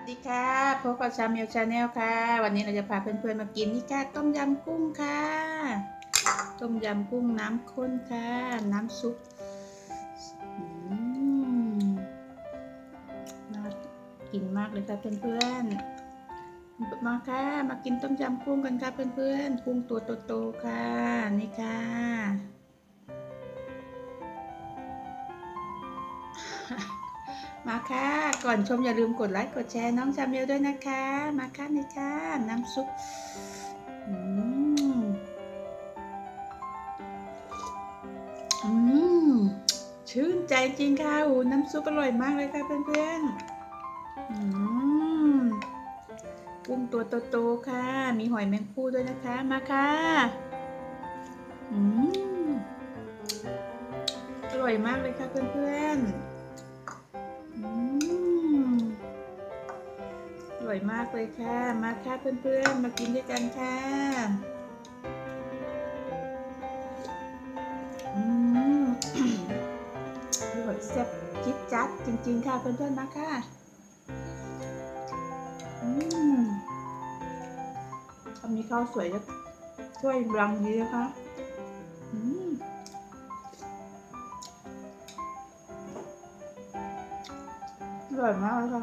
สดีค่ะพบกับชาเมลชาแนลค่ะ วันนี้เราจะพาเพื่อนๆมากินนี่ค่ะต้มยำกุ้งค่ะ ต้มยำกุ้งน้ำข้นค่ะ น้ำซุปน่ากินมากเลยค่ะเพื่อนๆมาค่ะ มากินต้มยำกุ้งกันค่ะเพื่อนๆกุ้งตัวโตๆค่ะ นี่ค่ะ มาค่ะ ก่อนชมอย่าลืมกดไลค์กดแชร์น้องจาเมลด้วยนะคะ มาค่ะนี่ค่ะ น้ำซุปอืมอืมชื่นใจจริงค่ะโอ้น้ำซุปอร่อยมากเลยค่ะเพื่อนๆอืมกุ้งตัวโตๆค่ะ มีหอยแมงภู่ด้วยนะคะ มาค่ะอืมอร่อยมากเลยค่ะเพื่อนๆ มากเลยค่ะ มาค่ะเพื่อนๆ มากินด้วยกันค่ะอืมอร่อยแซ่บจิ๊ดจัดจริงๆค่ะเพื่อนๆ มาค่ะอืมถ้ามีข้าวสวยจะช่วยรังนี้นะคะอืมอร่อยมากเลยค่ะ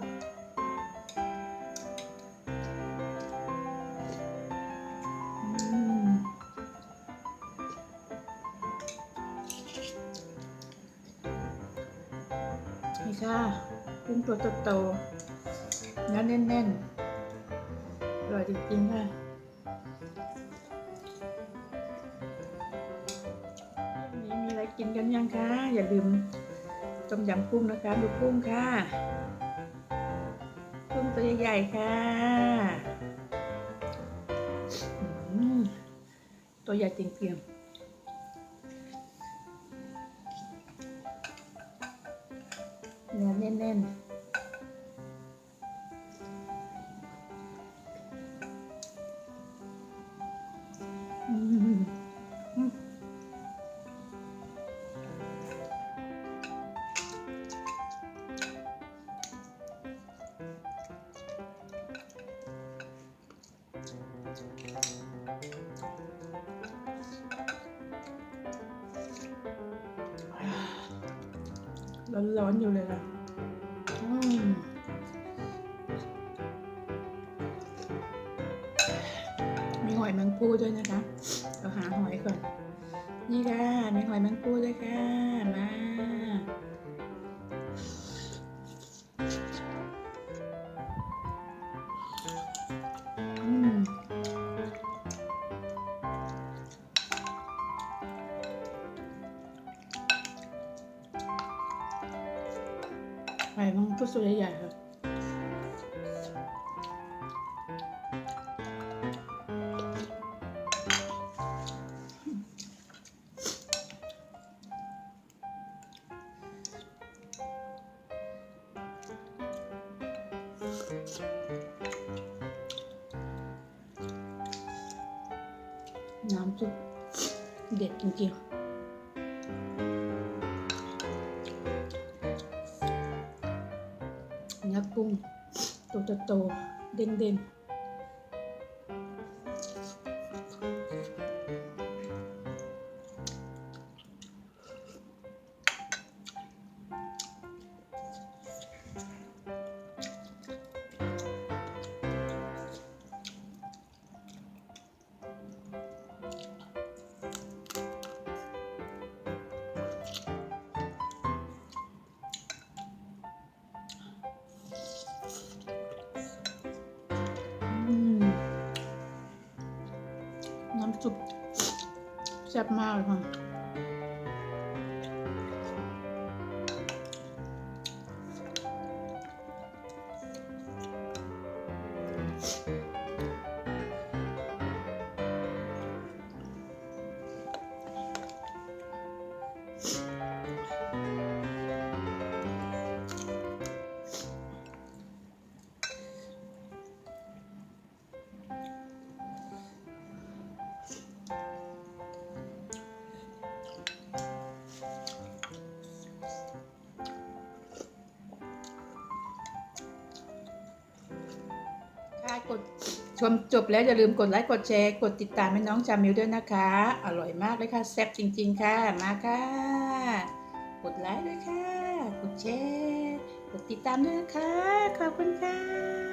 นี่ค่ะกุ้งตัวโตๆเนื้อแน่นๆ อร่อยจริงๆค่ะวันนี้มีอะไรกินกันยังคะ อย่าลืมต้มยำกุ้งนะคะ ดูกุ้งค่ะ กุ้งตัวใหญ่ๆค่ะ ตัวใหญ่จริงๆ เนื้อแน่ ร้อนๆอยู่เลยค่ะอืมมีหอยแมงปูด้วยนะคะเราหาหอยก่อน นี่ค่ะ มีหอยแมงปูด้วยค่ะ มา หอยแมงปูตัวใหญ่ๆค่ะน้ำซุปเด็ดจริงๆ กุ้งตัวโตๆเด้งๆ สุดแซ่บมากเลยค่ะ กดชมจบแล้วอย่าลืมกดไลค์กดแชร์กดติดตามให้น้องจามิวด้วยนะคะ อร่อยมากเลยค่ะแซ่บจริง ๆ ค่ะมาค่ะ กดไลค์ด้วยค่ะ กดแชร์ กดติดตามด้วยนะคะ ขอบคุณค่ะ